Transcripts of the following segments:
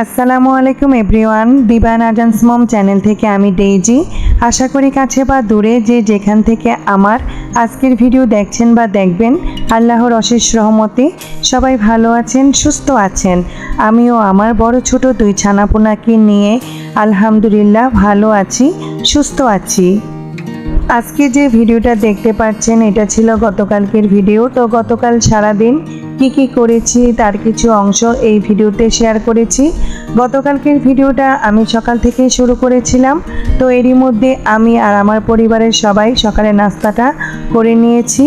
আসসালামু আলাইকুম এভরিওয়ান দিবান আজান্স মম চ্যানেল থেকে আমি ডেইজি আশা করি কাছে বা দূরে যে যেখান থেকে আমার আজকের ভিডিও দেখছেন বা দেখবেন, আল্লাহর অশেষ রহমতে সবাই ভালো আছেন, সুস্থ আছেন। আমিও আমার বড় ছোট দুই ছানাপোনাকে নিয়ে আলহামদুলিল্লাহ ভালো আছি, সুস্থ আছি। আজকে যে ভিডিওটা দেখতে পাচ্ছেন, এটা ছিল গতকালকের ভিডিও। তো গতকাল সারাদিন কি কি করেছি, তার কিছু অংশ এই ভিডিওতে শেয়ার করেছি। গতকালকের ভিডিওটা আমি সকাল থেকেই শুরু করেছিলাম। তো এরই মধ্যে আমি আর আমার পরিবারের সবাই সকালে নাস্তাটা করে নিয়েছি।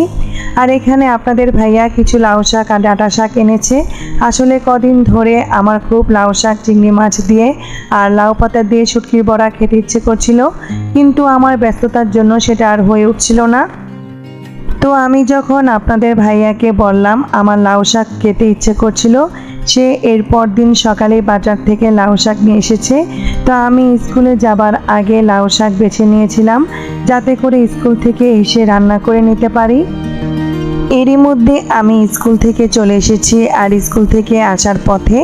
আর এখানে আপনাদের ভাইয়া কিছু লাউ শাক আর ডাঁটা শাক এনেছে। আসলে কদিন ধরে আমার খুব লাউ শাক, চিংড়ি মাছ দিয়ে আর লাউ পাতা দিয়ে শুটকির বড়া খেতে ইচ্ছে করছিল। কিন্তু আমার ব্যস্ততার জন্য সেটা আর হয়ে উঠছিল না। তো আমি যখন আপনাদের ভাইয়াকে বললাম, আমার লাউ শাক খেতে ইচ্ছে করছিল, সে এরপর দিন সকালে বাজার থেকে লাউ শাক নিয়ে এসেছে। তো আমি স্কুলে যাবার আগে লাউ শাক বেছে নিয়েছিলাম, যাতে করে স্কুল থেকে এসে রান্না করে নিতে পারি। এরই মধ্যে আমি স্কুল থেকে চলে এসেছি আর স্কুল থেকে আসার পথে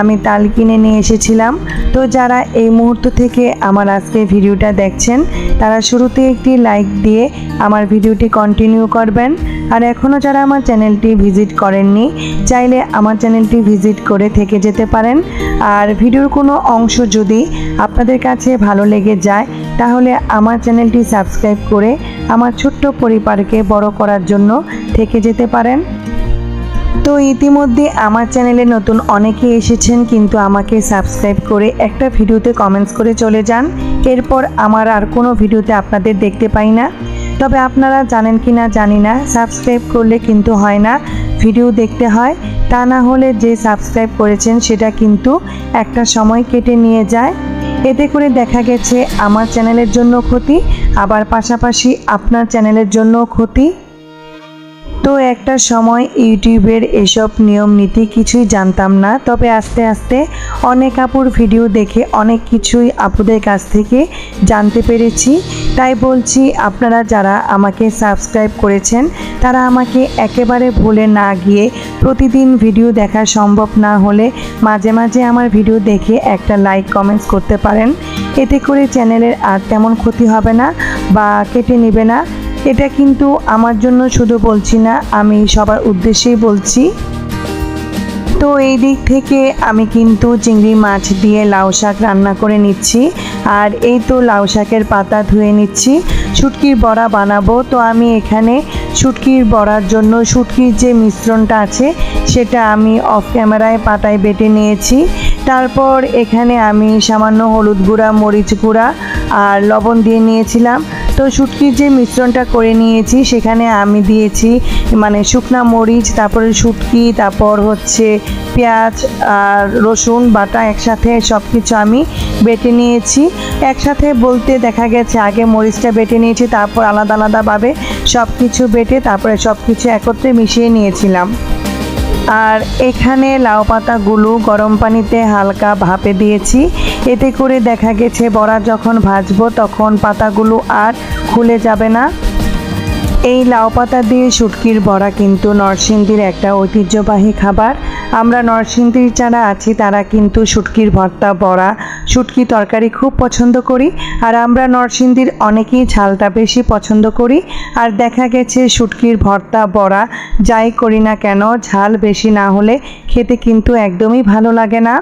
আমি তাল কিনে নিয়ে এসেছিলাম। তো যারা এই মুহূর্ত থেকে আমার আজকে ভিডিওটা দেখছেন, তারা শুরুতে একটি লাইক দিয়ে আমার ভিডিওটি কন্টিনিউ করবেন। আর এখনও যারা আমার চ্যানেলটি ভিজিট করেননি, চাইলে আমার চ্যানেলটি ভিজিট করে থেকে যেতে পারেন। আর ভিডিওর কোনো অংশ যদি আপনাদের কাছে ভালো লেগে যায়, তাহলে আমার চ্যানেলটি সাবস্ক্রাইব করে আমার ছোট্ট পরিবারকে বড় করার জন্য থেকে যেতে পারেন। তো ইতিমধ্যে আমার চ্যানেলে নতুন অনেকে এসেছেন, কিন্তু আমাকে সাবস্ক্রাইব করে একটা ভিডিওতে কমেন্টস করে চলে যান। এরপর আমার আর কোনো ভিডিওতে আপনাদের দেখতে পাই না। তবে আপনারা জানেন কি না জানি না, সাবস্ক্রাইব করলে কিন্তু হয় না, ভিডিও দেখতে হয়। তা না হলে যে সাবস্ক্রাইব করেছেন সেটা কিন্তু একটা সময় কেটে নিয়ে যায়। এতে করে দেখা গেছে আমার চ্যানেলের জন্য ক্ষতি, আবার পাশাপাশি আপনার চ্যানেলের জন্য ক্ষতি। একটা সময় ইউটিউবের এসব নিয়ম নীতি কিছুই জানতাম না, তবে আস্তে আস্তে অনেক আপুর ভিডিও দেখে অনেক কিছুই আপুদের কাছ থেকে জানতে পেরেছি। তাই বলছি, আপনারা যারা আমাকে সাবস্ক্রাইব করেছেন, তারা আমাকে একেবারে ভুলে না গিয়ে প্রতিদিন ভিডিও দেখা সম্ভব না হলে মাঝে মাঝে আমার ভিডিও দেখে একটা লাইক, কমেন্টস করতে পারেন। এতে করে চ্যানেলের আর তেমন ক্ষতি হবে না বা কেটে নেবে না। এটা কিন্তু আমার জন্য শুধু বলছি না, আমি সবার উদ্দেশ্যেই বলছি। তো এই দিক থেকে আমি কিন্তু চিংড়ি মাছ দিয়ে লাউ শাক রান্না করে নিচ্ছি, আর এই তো লাউ শাকের পাতা ধুয়ে নিচ্ছি। শুটকির বড়া বানাবো, তো আমি এখানে শুটকির বড়ার জন্য, শুটকির যে মিশ্রণটা আছে, সেটা আমি অফ ক্যামেরায় পাতায় বেটে নিয়েছি। তারপর এখানে আমি সামান্য হলুদ গুঁড়া, মরিচ গুঁড়া, আর লবণ দিয়ে নিয়েছিলাম। তো শুটকির যে মিশ্রণটা করে নিয়েছি, সেখানে আমি দিয়েছি মানে শুকনা মরিচ, তারপরে শুটকি, তারপর হচ্ছে পেঁয়াজ আর রসুন, বাটা একসাথে সব কিছু আমি বেটে নিয়েছি। একসাথে বলতে দেখা গেছে, আগে মরিচটা বেটে নিয়েছি, তারপর আলাদা আলাদাভাবে সব কিছু বেটে তারপরে সব কিছু একত্রে মিশিয়ে নিয়েছিলাম। আর এখানে লাউ পাতাগুলো গরম পানিতে হালকা ভাপে দিয়েছি। এতে করে দেখা গেছে বড়া যখন ভাজবো তখন পাতাগুলো আর খুলে যাবে না। এই লাউ পাতা দিয়ে শুটকির বড়া কিন্তু নরসিংদীর একটা ঐতিহ্যবাহী খাবার। আমরা নরসিংদীর যারা আছি তারা কিন্তু শুটকির ভর্তা, বড়া শুটকি তরকারি খুব পছন্দ করি, আর আমরা নরসিংদীর অনেকেই ঝালটা বেশি পছন্দ করি। আর দেখা গেছে শুটকির ভর্তা, বড়া, যাই করি না কেন, ঝাল বেশি না হলে খেতে কিন্তু একদমই ভালো লাগে না।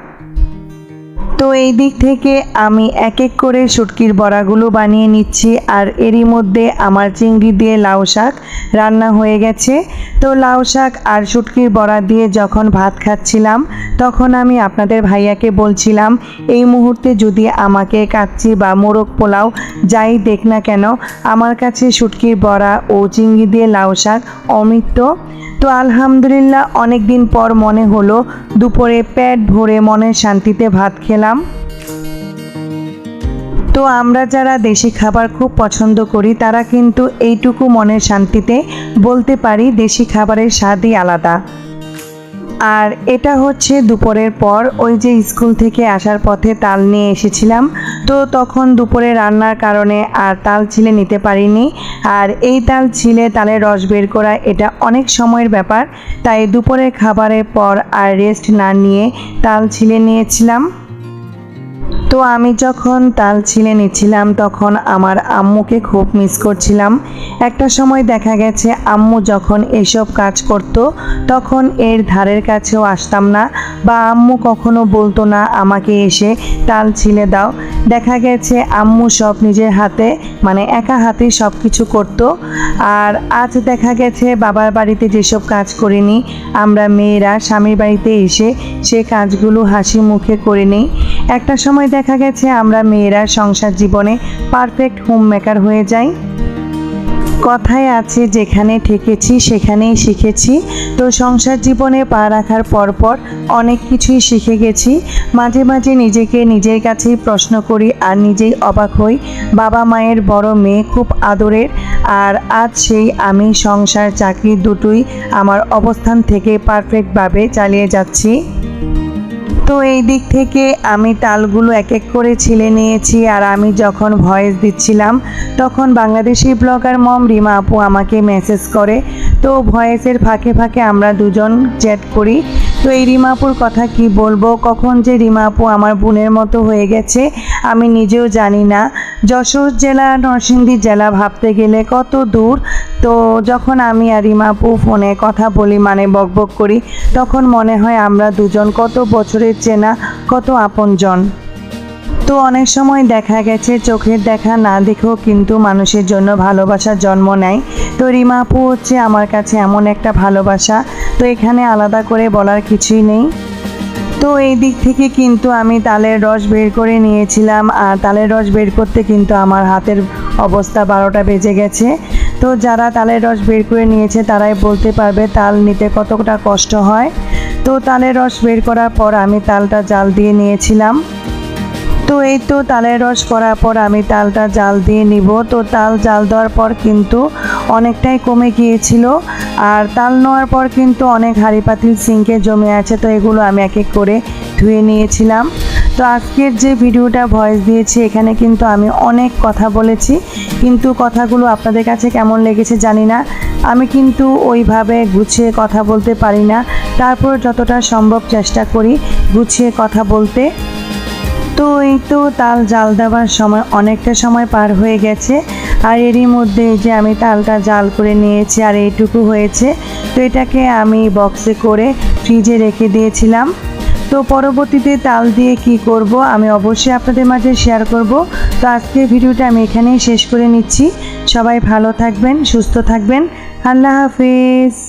তো এই দিক থেকে আমি এক এক করে শুটকির বড়াগুলো বানিয়ে নিচ্ছি আর এরই মধ্যে আমার চিংড়ি দিয়ে লাউ শাক রান্না হয়ে গেছে। তো লাউ শাক আর শুটকির বড়া দিয়ে যখন ভাত খাচ্ছিলাম, তখন আমি আপনাদের ভাইয়াকে বলছিলাম, এই মুহূর্তে যদি আমাকে কাচ্চি বা মোরগ পোলাও যাই দেখ না কেন, আমার কাছে শুটকির বড়া ও চিংড়ি দিয়ে লাউ শাক অমৃত। তো আলহামদুলিল্লাহ অনেক দিন পর মনে হলো, দুপুরে পেট ভরে মনের শান্তিতে ভাত খেলাম। তো তো আমরা যারা দেশি খাবার খুব পছন্দ করি, তারা কিন্তু এইটুকু মনের শান্তিতে বলতে পারি দেশি খাবারের স্বাদই আলাদা। আর এটা হচ্ছে দুপুরের পর, ওই যে স্কুল থেকে আসার পথে তাল নিয়ে এসেছিলাম। তো তখন দুপুরে রান্নার কারণে আর তাল ছিলে নিতে পারিনি। আর এই তাল ছিলে, তালের রস বের করা এটা অনেক সময়ের ব্যাপার। তাই দুপুরের খাবারের পর আর রেস্ট না নিয়ে তাল ছিলে নিয়েছিলাম। তো আমি যখন তাল ছিলে নিচ্ছিলাম, তখন আমার আম্মুকে খুব মিস করছিলাম। একটা সময় দেখা গেছে, আম্মু যখন এসব কাজ করত, তখন এর ধারের কাছেও আসতাম না বা আম্মু কখনো বলতো না, আমাকে এসে তাল ছিলে দাও। দেখা গেছে, আম্মু সব নিজের হাতে মানে একা হাতে সব কিছু করতো। আর আজ দেখা গেছে, বাবার বাড়িতে যেসব কাজ করিনি, আমরা মেয়েরা স্বামীর বাড়িতে এসে সে কাজগুলো হাসি মুখে করে নিই। একটা সময় দেখা গেছে আমরা মেয়েরা সংসার জীবনে পারফেক্ট হোম মেকার হয়ে যাই। কথায় আছে, যেখানে ঠেকেছি, সেখানেই শিখেছি। তো সংসার জীবনে পা রাখার পরপর অনেক কিছুই শিখে গেছি। মাঝে মাঝে নিজেকে নিজের কাছেই প্রশ্ন করি আর নিজেই অবাক হই। বাবা মায়ের বড় মেয়ে খুব আদরের আর আজ সেই আমি সংসার চাকরি দুটোই আমার অবস্থান থেকে পারফেক্টভাবে চালিয়ে যাচ্ছি। তো এই দিক থেকে আমি তালগুলো এক এক করে ছিলে নিয়েছি আর আমি যখন ভয়েস দিচ্ছিলাম, তখন বাংলাদেশি ব্লগার মম রিমা আপু আমাকে মেসেজ করে, তো ভয়েসের ফাঁকে ফাঁকে আমরা দুজন চ্যাট করি, তো এই রিমা আপুর কথা কি বলব? কখন যে রিমা আপু আমার বোনের মতো হয়ে গেছে, আমি নিজেও জানি না। যশোর জেলা, নরসিংদী জেলা ভাবতে গেলে কত দূর? তো যখন আমি আর রিমা আপু ফোনে কথা বলি মানে বকবক করি, তখন মনে হয় আমরা দুজন কত বছরের চেনা, কত আপনজন। তো অনেক সময় দেখা গেছে, চোখের দেখা না দেখেও কিন্তু মানুষের জন্য ভালোবাসা জন্ম নেয়। তো রিমা আপু হচ্ছে আমার কাছে এমন একটা ভালোবাসা। তো এখানে আলাদা করে বলার কিছুই নেই। তো এই দিক থেকে কিন্তু আমি তালের রস বের করে নিয়েছিলাম, আর তালের রস বের করতে কিন্তু আমার হাতের অবস্থা বারোটা বেজে গেছে। তো যারা তালের রস বের করে নিয়েছে, তারাই বলতে পারবে তাল নিতে কতটা কষ্ট হয়। তো তালের রস বের করার পর আমি তালটা জাল দিয়ে নিয়েছিলাম। তো এই তো তালের রস করার পর আমি তালটা জাল দিয়ে নিব। তো তাল জাল দেওয়ার পর কিন্তু অনেকটাই কমে গিয়েছিল। আর তাল নেওয়ার পর কিন্তু অনেক হাঁড়ি পাতিল সিঙ্কে জমে আছে। তো এগুলো আমি এক এক করে ধুয়ে নিয়েছিলাম। তো আজকের যে ভিডিওটা ভয়েস দিয়েছি, এখানে কিন্তু আমি অনেক কথা বলেছি। কিন্তু কথাগুলো আপনাদের কাছে কেমন লেগেছে জানি না। আমি কিন্তু ওইভাবে গুছিয়ে কথা বলতে পারি না। তারপর যতটা সম্ভব চেষ্টা করি গুছিয়ে কথা বলতে। তো এই তো তাল জাল দেওয়ার সময়, অনেকটা সময় পার হয়ে গেছে। আর এরই মধ্যে যে আমি তালটা জাল করে নিয়েছি আর এইটুকু হয়েছে, তো এটাকে আমি বক্সে করে ফ্রিজে রেখে দিয়েছিলাম। তো পরবর্তীতে তাল দিয়ে কি করব, আমি অবশ্যই আপনাদের মাঝে শেয়ার করব। তো আজকের ভিডিওটা আমি এখানেই শেষ করে নিচ্ছি। সবাই ভালো থাকবেন, সুস্থ থাকবেন। আল্লাহ হাফিজ।